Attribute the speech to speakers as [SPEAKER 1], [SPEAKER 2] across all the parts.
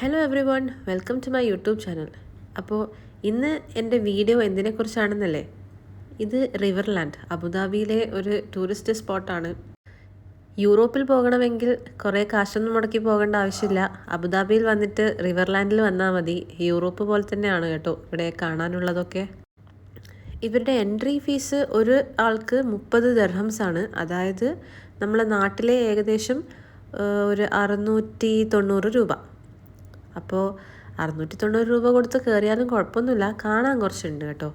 [SPEAKER 1] Hello everyone welcome to my YouTube channel അപ്പോൾ ഇന്ന് എന്റെ വീഡിയോ എന്തിനെക്കുറിച്ചാണെന്നല്ലേ? ഇത് റിവർലാൻഡ് അബുദാബിയിലെ ഒരു ടൂറിസ്റ്റ് സ്പോട്ടാണ് യൂറോപ്പിൽ പോകണമെങ്കിൽ കുറേ കാശൊന്നും മുടക്കി പോകേണ്ട ആവശ്യമില്ല. അബുദാബിയിൽ വന്നിട്ട് റിവർലാൻഡിൽ വന്നാൽ മതി. യൂറോപ്പ് പോലെ തന്നെയാണ് കേട്ടോ ഇവിടെ കാണാനുള്ളതൊക്കെ. ഇവരുടെ എൻട്രി ഫീസ് ഒരു ആൾക്ക് മുപ്പത് ദർഹംസ് ആണ്. അതായത് നമ്മളെ നാട്ടിലെ ഏകദേശം ഒരു അറുന്നൂറ്റി തൊണ്ണൂറ് രൂപ. അപ്പോൾ അറുന്നൂറ്റി തൊണ്ണൂറ് രൂപ കൊടുത്ത് കയറിയാലും കുഴപ്പമൊന്നുമില്ല. കാണാൻ കുറച്ചുണ്ട് കേട്ടോ.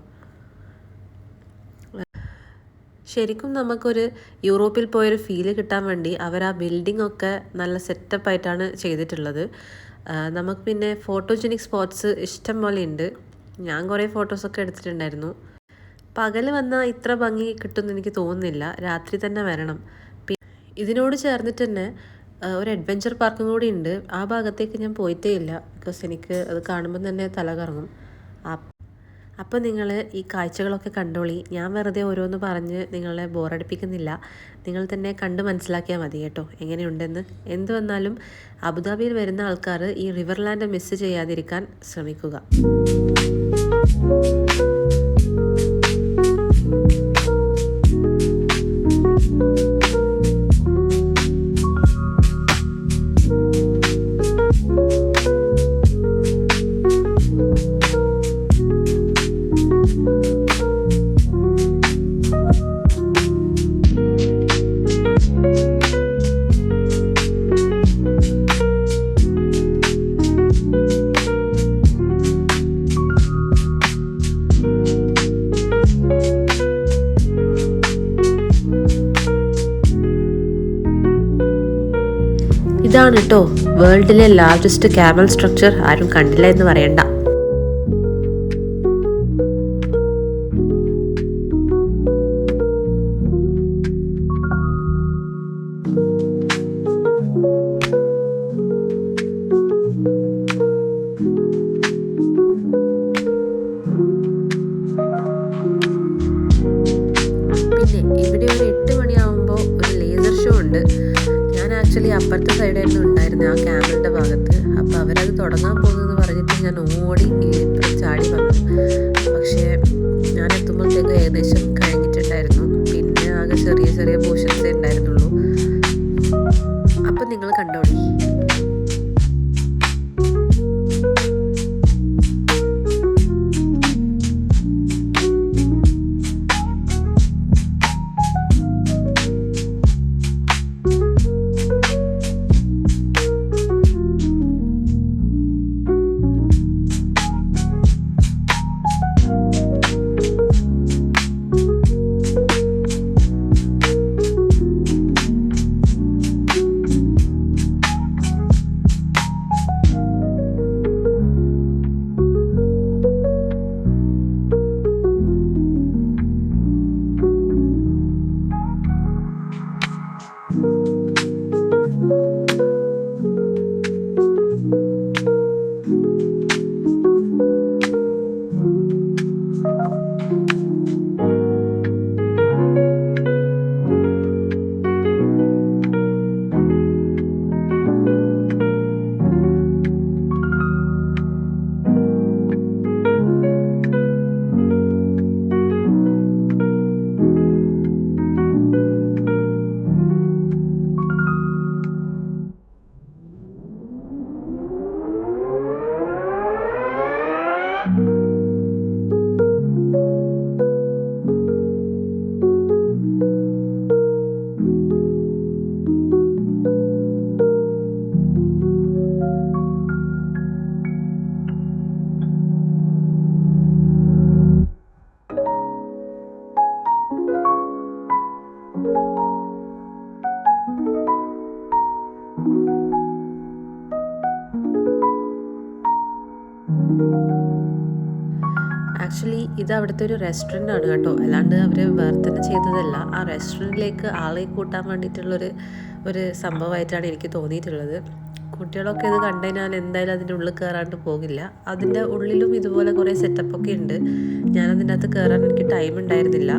[SPEAKER 1] ശരിക്കും നമുക്കൊരു യൂറോപ്പിൽ പോയൊരു ഫീൽ കിട്ടാൻ വേണ്ടി അവർ ആ ബിൽഡിംഗ് ഒക്കെ നല്ല സെറ്റപ്പ് ആയിട്ടാണ് ചെയ്തിട്ടുള്ളത്. നമുക്ക് പിന്നെ ഫോട്ടോജനിക് സ്പോട്ട്സ് ഇഷ്ടം പോലെ ഉണ്ട്. ഞാൻ കുറേ ഫോട്ടോസൊക്കെ എടുത്തിട്ടുണ്ടായിരുന്നു. പകൽ വന്നാൽ ഇത്ര ഭംഗി കിട്ടുമെന്ന് എനിക്ക് തോന്നുന്നില്ല. രാത്രി തന്നെ വരണം. ഇതിനോട് ചേർന്നിട്ട് തന്നെ ഒരു അഡ്വഞ്ചർ പാർക്കും കൂടി ഉണ്ട്. ആ ഭാഗത്തേക്ക് ഞാൻ പോയിട്ടേ ഇല്ല. ബിക്കോസ് എനിക്ക് അത് കാണുമ്പോൾ തന്നെ തല കറങ്ങും. അപ്പോൾ നിങ്ങൾ ഈ കാഴ്ചകളൊക്കെ കണ്ടോളി. ഞാൻ വെറുതെ ഓരോന്ന് പറഞ്ഞ് നിങ്ങളെ ബോറടിപ്പിക്കുന്നില്ല നിങ്ങൾ തന്നെ കണ്ട് മനസ്സിലാക്കിയാൽ മതി കേട്ടോ. എങ്ങനെയുണ്ടെന്ന്. എന്ത് വന്നാലും അബുദാബിയിൽ വരുന്ന ആൾക്കാർ ഈ റിവർ റിവർലാൻഡ് മിസ് ചെയ്യാതിരിക്കാൻ ശ്രമിക്കുക. ഇതാണ് കേട്ടോ വേൾഡിലെ ലാർജസ്റ്റ് ക്യാമൽ സ്ട്രക്ചർ ആരും കണ്ടില്ല എന്ന് പറയണ്ട. ഇവിടെ ഒരു എട്ട് മണിയാവുമ്പോൾ ഒരു ലേസർ ഷോ ഉണ്ട്. ആക്ച്വലി അപ്പുറത്തെ സൈഡായിരുന്നു ഉണ്ടായിരുന്നത് ആ ക്യാമറയുടെ ഭാഗത്ത്. അപ്പോൾ അവരത് തുടങ്ങാൻ പോകുന്നത് പറഞ്ഞിട്ട് ഞാൻ ഓടി ഇപ്പം ചാടി വന്നു. പക്ഷേ ഞാൻ എത്തുമ്പോഴത്തേക്ക് ഏകദേശം കഴിഞ്ഞിട്ടുണ്ടായിരുന്നു. പിന്നെ ആകെ ചെറിയ ചെറിയ പോർഷൻസേ ഉണ്ടായിരുന്നുള്ളൂ അപ്പം നിങ്ങൾ കണ്ടോളി ആക്ച്വലി ഇത് അവിടുത്തെ ഒരു റെസ്റ്റോറന്റ് ആണ് കേട്ടോ. അല്ലാണ്ട് അവർ വേർത്തന്നെ ചെയ്തതല്ല. ആ റെസ്റ്റോറന്റിലേക്ക് ആളെ കൂട്ടാൻ വേണ്ടിയിട്ടുള്ളൊരു ഒരു സംഭവമായിട്ടാണ് എനിക്ക് തോന്നിയിട്ടുള്ളത്. കുട്ടികളൊക്കെ ഇത് കണ്ടു ഞാൻ എന്തായാലും അതിന്റെ ഉള്ളിൽ കയറാണ്ട് പോകില്ല. അതിന്റെ ഉള്ളിലും ഇതുപോലെ കുറേ സെറ്റപ്പൊക്കെ ഉണ്ട്. ഞാൻ അതിന്റെ അകത്ത് കയറാൻ എനിക്ക് ടൈം ഉണ്ടായിരുന്നില്ല.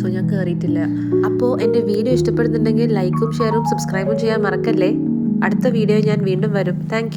[SPEAKER 1] സോ ഞാൻ കയറിയിട്ടില്ല. അപ്പോൾ എന്റെ വീഡിയോ ഇഷ്ടപ്പെടുന്നുണ്ടെങ്കിൽ ലൈക്കും ഷെയറും സബ്സ്ക്രൈബും ചെയ്യാൻ മറക്കല്ലേ? അടുത്ത വീഡിയോ ഞാൻ വീണ്ടും വരും. താങ്ക്